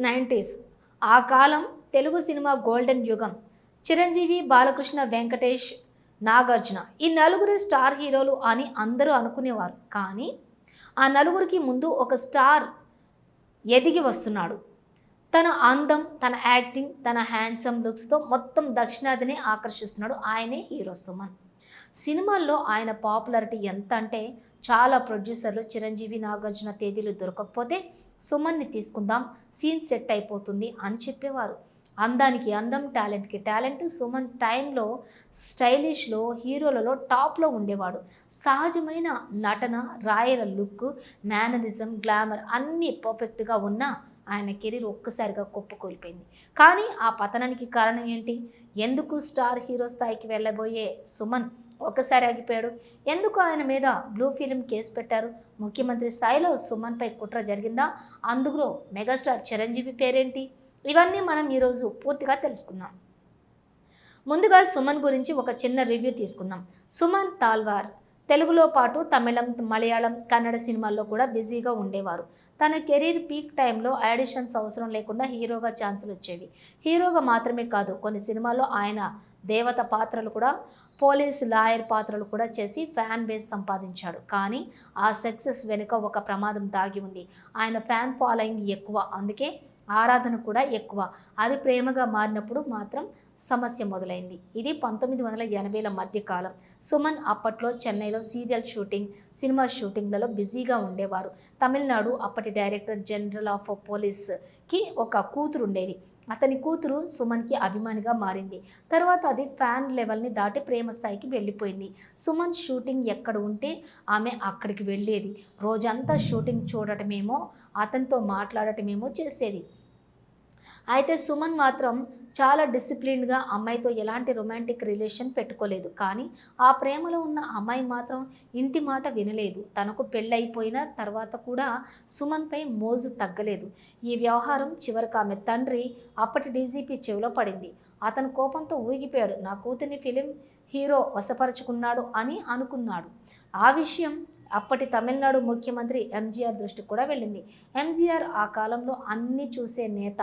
Nineties. ఆ కాలం Telugu cinema golden యుగం. చిరంజీవి బాలకృష్ణ వెంకటేష్ నాగార్జున ఈ నలుగురు స్టార్ హీరోలు అని అందరూ అనుకునేవారు. కానీ ఆ నలుగురికి ముందు ఒక స్టార్ ఎదిగి వస్తున్నాడు. తన అందం తన యాక్టింగ్ తన హ్యాండ్సమ్ లుక్స్తో మొత్తం దక్షిణాదిని ఆకర్షిస్తున్నాడు ఆయనే హీరో సుమన్. సినిమాల్లో ఆయన పాపులారిటీ ఎంత అంటే చాలా ప్రొడ్యూసర్లు చిరంజీవి నాగార్జున తేదీలు దొరకకపోతే సుమన్ని తీసుకుందాం సీన్ సెట్ అయిపోతుంది అని చెప్పేవారు. అందానికి అందం టాలెంట్కి టాలెంట్ సుమన్ టైంలో స్టైలిష్లో హీరోలలో టాప్లో ఉండేవాడు. సహజమైన నటన రాయల లుక్ మేనరిజం గ్లామర్ అన్నీ పర్ఫెక్ట్గా ఉన్న ఆయన కెరీర్ ఒక్కసారిగా కుప్పకూలిపోయింది కానీ ఆ పతనానికి కారణం ఏంటి? ఎందుకు స్టార్ హీరో స్థాయికి వెళ్ళబోయే సుమన్ ఒక్కసారి ఆగిపోయాడు. ఎందుకు ఆయన మీద బ్లూ ఫిలిం కేసు పెట్టారు? ముఖ్యమంత్రి స్థాయిలో సుమన్పై కుట్ర జరిగిందా? అందులో మెగాస్టార్ చిరంజీవి పేరేంటి? ఇవన్నీ మనం ఈరోజు పూర్తిగా తెలుసుకుందాం. ముందుగా సుమన్ గురించి ఒక చిన్న రివ్యూ తీసుకుందాం. సుమన్ తాల్వార్ తెలుగులో పాటు తమిళం మలయాళం కన్నడ సినిమాల్లో కూడా బిజీగా ఉండేవారు. తన కెరీర్ పీక్ టైంలో ఆడిషన్స్ అవసరం లేకుండా హీరోగా ఛాన్సులు వచ్చేవి. హీరోగా మాత్రమే కాదు కొన్ని సినిమాల్లో ఆయన దేవత పాత్రలు కూడా పోలీస్ లాయర్ పాత్రలు కూడా చేసి ఫ్యాన్ బేస్ సంపాదించాడు. కానీ ఆ సక్సెస్ వెనుక ఒక ప్రమాదం దాగి ఉంది. ఆయన ఫ్యాన్ ఫాలోయింగ్ ఎక్కువ. అందుకే ఆరాధన కూడా ఎక్కువ. అది ప్రేమగా మారినప్పుడు మాత్రం సమస్య మొదలైంది. ఇది పంతొమ్మిది వందల ఎనభైల మధ్యకాలం సుమన్ అప్పట్లో చెన్నైలో సీరియల్ షూటింగ్ సినిమా షూటింగ్లలో బిజీగా ఉండేవారు. తమిళనాడు అప్పటి డైరెక్టర్ జనరల్ ఆఫ్ పోలీస్కి ఒక కూతురు ఉండేది అతని కూతురు సుమన్కి అభిమానిగా మారింది. తర్వాత అది ఫ్యాన్ లెవెల్ని దాటి ప్రేమ స్థాయికి వెళ్ళిపోయింది. సుమన్ షూటింగ్ ఎక్కడ ఉంటే ఆమె అక్కడికి వెళ్ళేది. రోజంతా షూటింగ్ చూడటమేమో అతనితో మాట్లాడటమేమో చేసేది. అయితే సుమన్ మాత్రం చాలా డిసిప్లిన్డ్గా అమ్మాయితో ఎలాంటి రొమాంటిక్ రిలేషన్ పెట్టుకోలేదు. కానీ ఆ ప్రేమలో ఉన్న అమ్మాయి మాత్రం ఇంటి మాట వినలేదు. తనకు పెళ్ళైపోయిన తర్వాత కూడా సుమన్పై మోజు తగ్గలేదు. ఈ వ్యవహారం చివరికి ఆమె తండ్రి అప్పటి డీజీపీ చెవిలో పడింది. అతను కోపంతో ఊగిపోయాడు. నా కూతుర్ని ఫిలిం హీరో వశపరుచుకున్నాడు అని అనుకున్నాడు. ఆ విషయం అప్పటి తమిళనాడు ముఖ్యమంత్రి ఎంజీఆర్ దృష్టికి కూడా వెళ్ళింది. ఎంజీఆర్ ఆ కాలంలో అన్ని చూసే నేత.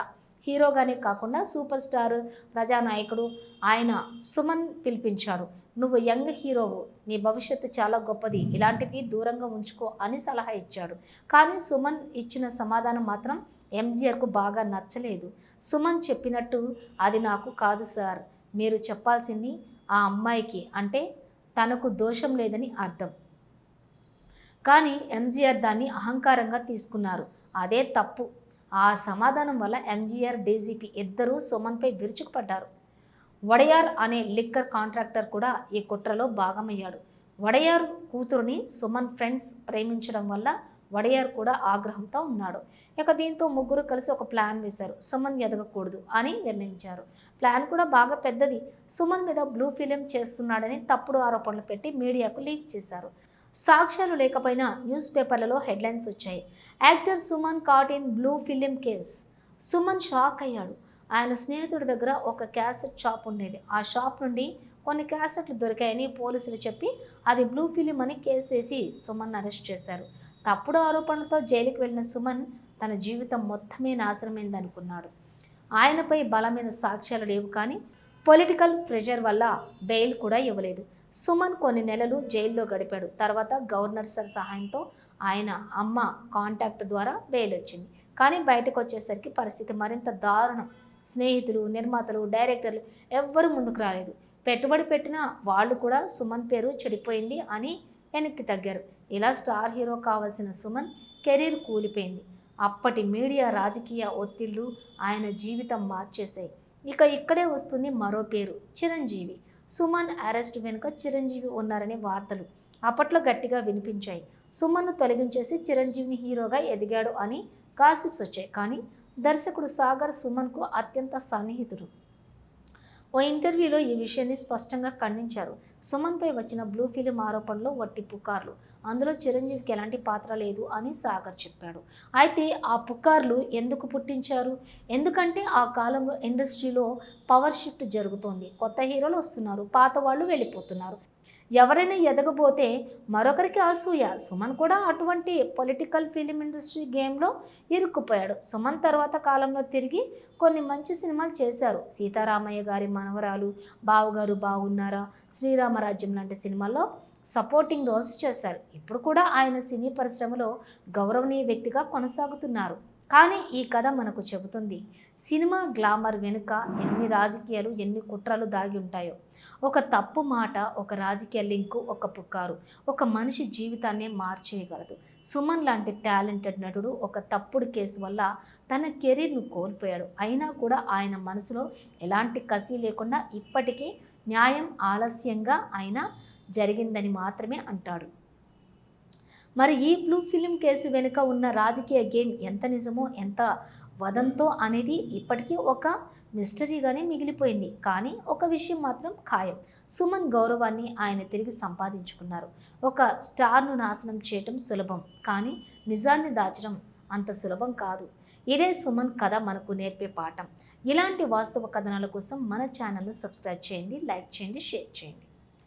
హీరోగానే కాకుండా సూపర్ స్టార్ ప్రజానాయకుడు ఆయన సుమన్ పిలిపించాడు. నువ్వు యంగ్ హీరోవు నీ భవిష్యత్తు చాలా గొప్పది ఇలాంటివి దూరంగా ఉంచుకో అని సలహా ఇచ్చాడు. కానీ సుమన్ ఇచ్చిన సమాధానం మాత్రం ఎంజీఆర్కు బాగా నచ్చలేదు. సుమన్ చెప్పినట్టు అది నాకు కాదు సార్ మీరు చెప్పాల్సింది ఆ అమ్మాయికి అంటే తనకు దోషం లేదని అర్థం. కానీ ఎంజీఆర్ దాన్ని అహంకారంగా తీసుకున్నారు. అదే తప్పు. ఆ సమాధానం వల్ల ఎంజీఆర్ డీజీపీ ఇద్దరూ సుమన్పై విరుచుకుపడ్డారు. వడయార్ అనే లిక్కర్ కాంట్రాక్టర్ కూడా ఈ కుట్రలో భాగమయ్యాడు. వడయార్ కూతురుని సుమన్ ఫ్రెండ్స్ ప్రేమించడం వల్ల వడయార్ కూడా ఆగ్రహంతో ఉన్నాడు. ఇక దీంతో ముగ్గురు కలిసి ఒక ప్లాన్ వేశారు. సుమన్ ఎదగకూడదు అని నిర్ణయించారు. ప్లాన్ కూడా బాగా పెద్దది. సుమన్ మీద బ్లూ ఫిలిం చేస్తున్నాడని తప్పుడు ఆరోపణలు పెట్టి మీడియాకు లీక్ చేశారు. సాక్ష్యాలు లేకపోయినా న్యూస్ పేపర్లలో హెడ్లైన్స్ వచ్చాయి. Actor Suman caught in blue film case. Suman shock అయ్యాడు. ఆయన స్నేహితుడి దగ్గర ఒక క్యాసెట్ షాప్ ఉండేది. ఆ షాప్ నుండి కొన్ని క్యాసెట్లు దొరికాయని పోలీసులు చెప్పి అది బ్లూ ఫిలిం అని కేసు వేసి సుమన్ అరెస్ట్ చేశారు. తప్పుడు ఆరోపణలతో జైలుకి వెళ్ళిన సుమన్ తన జీవితం మొత్తమే నాశనమైందనుకున్నాడు. ఆయనపై బలమైన సాక్ష్యాలు లేవు కానీ పొలిటికల్ ప్రెషర్ వల్ల బెయిల్ కూడా ఇవ్వలేదు. సుమన్ కొన్ని నెలలు జైల్లో గడిపాడు. తర్వాత గవర్నర్ సార్ సహాయంతో ఆయన అమ్మ కాంటాక్ట్ ద్వారా బెయిల్ వచ్చింది. కానీ బయటకు వచ్చేసరికి పరిస్థితి మరింత దారుణం. స్నేహితులు నిర్మాతలు డైరెక్టర్లు ఎవ్వరూ ముందుకు రాలేదు. పెట్టుబడి పెట్టిన వాళ్ళు కూడా సుమన్ పేరు చెడిపోయింది అని వెనక్కి తగ్గారు. ఇలా స్టార్ హీరో కావాల్సిన సుమన్ కెరీర్ కూలిపోయింది. అప్పటి మీడియా రాజకీయ ఒత్తిళ్ళు ఆయన జీవితం మార్చేశాయి. ఇక ఇక్కడే వస్తుంది మరో పేరు చిరంజీవి. సుమన్ అరెస్ట్ వెనుక చిరంజీవి ఉన్నారనే వార్తలు అప్పట్లో గట్టిగా వినిపించాయి. సుమన్ను తొలగించేసి చిరంజీవిని హీరోగా ఎదిగాడు అని గాసిప్స్ వచ్చాయి. కానీ దర్శకుడు సాగర్ సుమన్కు అత్యంత సన్నిహితుడు. ఓ ఇంటర్వ్యూలో ఈ విషయాన్ని స్పష్టంగా ఖండించారు. సుమన్పై వచ్చిన బ్లూ ఫిలిం ఆరోపణలో వట్టి పుకార్లు. అందులో చిరంజీవికి ఎలాంటి పాత్ర లేదు అని సాగర్ చెప్పాడు. అయితే ఆ పుకార్లు ఎందుకు పుట్టించారు? ఎందుకంటే ఆ కాలంలో ఇండస్ట్రీలో పవర్ షిఫ్ట్ జరుగుతోంది. కొత్త హీరోలు వస్తున్నారు పాత వాళ్ళు వెళ్ళిపోతున్నారు. ఎవరైనా ఎదగబోతే మరొకరికి అసూయ. సుమన్ కూడా అటువంటి పొలిటికల్ ఫిలిం ఇండస్ట్రీ గేమ్లో ఇరుక్కుపోయాడు. సుమన్ తర్వాత కాలంలో తిరిగి కొన్ని మంచి సినిమాలు చేశారు. సీతారామయ్య గారి మనవరాలు బావగారు బాగున్నారా? శ్రీరామరాజ్యం లాంటి సినిమాల్లో సపోర్టింగ్ రోల్స్ చేశారు. ఇప్పుడు కూడా ఆయన సినీ పరిశ్రమలో గౌరవనీయ వ్యక్తిగా కొనసాగుతున్నారు. కానీ ఈ కథ మనకు చెబుతుంది సినిమా గ్లామర్ వెనుక ఎన్ని రాజకీయాలు ఎన్ని కుట్రలు దాగి ఉంటాయో. ఒక తప్పు మాట ఒక రాజకీయ లింకు ఒక పుకారు. ఒక మనిషి జీవితాన్ని మార్చేయగలదు. సుమన్ లాంటి టాలెంటెడ్ నటుడు ఒక తప్పుడు కేసు వల్ల తన కెరీర్ను కోల్పోయాడు. అయినా కూడా ఆయన మనసులో ఎలాంటి కసి లేకుండా ఇప్పటికీ న్యాయం ఆలస్యంగా అయినా జరిగిందని మాత్రమే అంటాడు. మరి ఈ బ్లూ ఫిలిం కేసు వెనుక ఉన్న రాజకీయ గేమ్ ఎంత నిజమో ఎంత వదంతో అనేది ఇప్పటికీ ఒక మిస్టరీగానే మిగిలిపోయింది. కానీ ఒక విషయం మాత్రం ఖాయం. సుమన్ గౌరవాన్ని ఆయన తిరిగి సంపాదించుకున్నారు. ఒక స్టార్ను నాశనం చేయటం సులభం. కానీ నిజాన్ని దాచడం అంత సులభం కాదు. ఇదే సుమన్ కథ మనకు నేర్పే పాఠం. ఇలాంటి వాస్తవ కథనాల కోసం మన ఛానల్ను సబ్స్క్రైబ్ చేయండి లైక్ చేయండి షేర్ చేయండి.